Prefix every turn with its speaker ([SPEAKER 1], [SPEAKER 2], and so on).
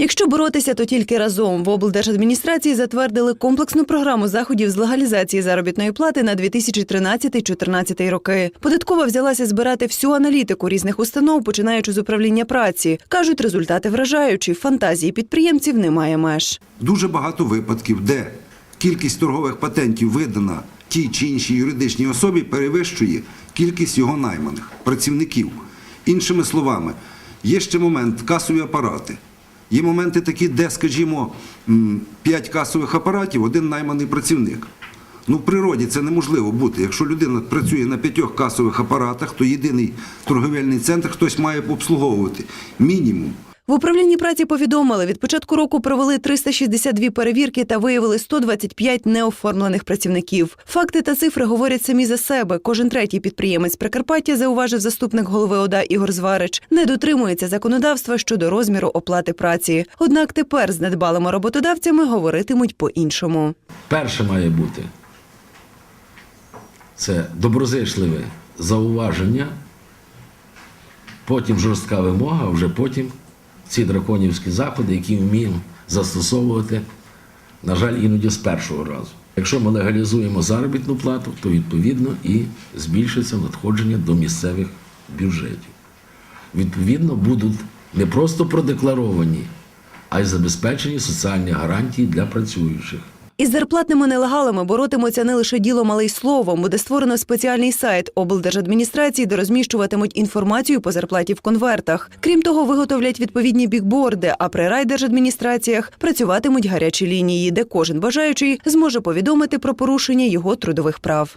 [SPEAKER 1] Якщо боротися, то тільки разом в облдержадміністрації затвердили комплексну програму заходів з легалізації заробітної плати на 2013-2014 роки. Податкова взялася збирати всю аналітику різних установ, починаючи з управління праці. кажуть, результати вражаючі. Фантазії підприємців немає меж.
[SPEAKER 2] Дуже багато випадків, де кількість торгових патентів видана тій чи іншій юридичній особі перевищує кількість його найманих працівників. Іншими словами, є ще момент касові апарати. Є моменти такі, де, скажімо, 5 касових апаратів, один найманий працівник. Ну, в природі це неможливо бути. Якщо людина працює на п'ятьох касових апаратах, то єдиний торговельний центр хтось має обслуговувати. Мінімум.
[SPEAKER 1] В управлінні праці повідомили, від початку року провели 362 перевірки та виявили 125 неоформлених працівників. Факти та цифри говорять самі за себе. Кожен третій підприємець Прикарпаття, зауважив заступник голови ОДА Ігор Зварич, не дотримується законодавства щодо розміру оплати праці. Однак тепер з недбалими роботодавцями говоритимуть по-іншому.
[SPEAKER 3] Перше має бути це доброзичливе зауваження, потім жорстка вимога, вже потім ці драконівські заходи, які вміємо застосовувати, на жаль, іноді з першого разу. Якщо ми легалізуємо заробітну плату, то відповідно і збільшиться надходження до місцевих бюджетів. Відповідно, будуть не просто продекларовані, а й забезпечені соціальні гарантії для працюючих.
[SPEAKER 1] Із зарплатними нелегалами боротимуться не лише діло малий словом. Буде створено спеціальний сайт облдержадміністрації, де розміщуватимуть інформацію по зарплаті в конвертах. Крім того, виготовлять відповідні бікборди. А при райдержадміністраціях працюватимуть гарячі лінії, де кожен бажаючий зможе повідомити про порушення його трудових прав.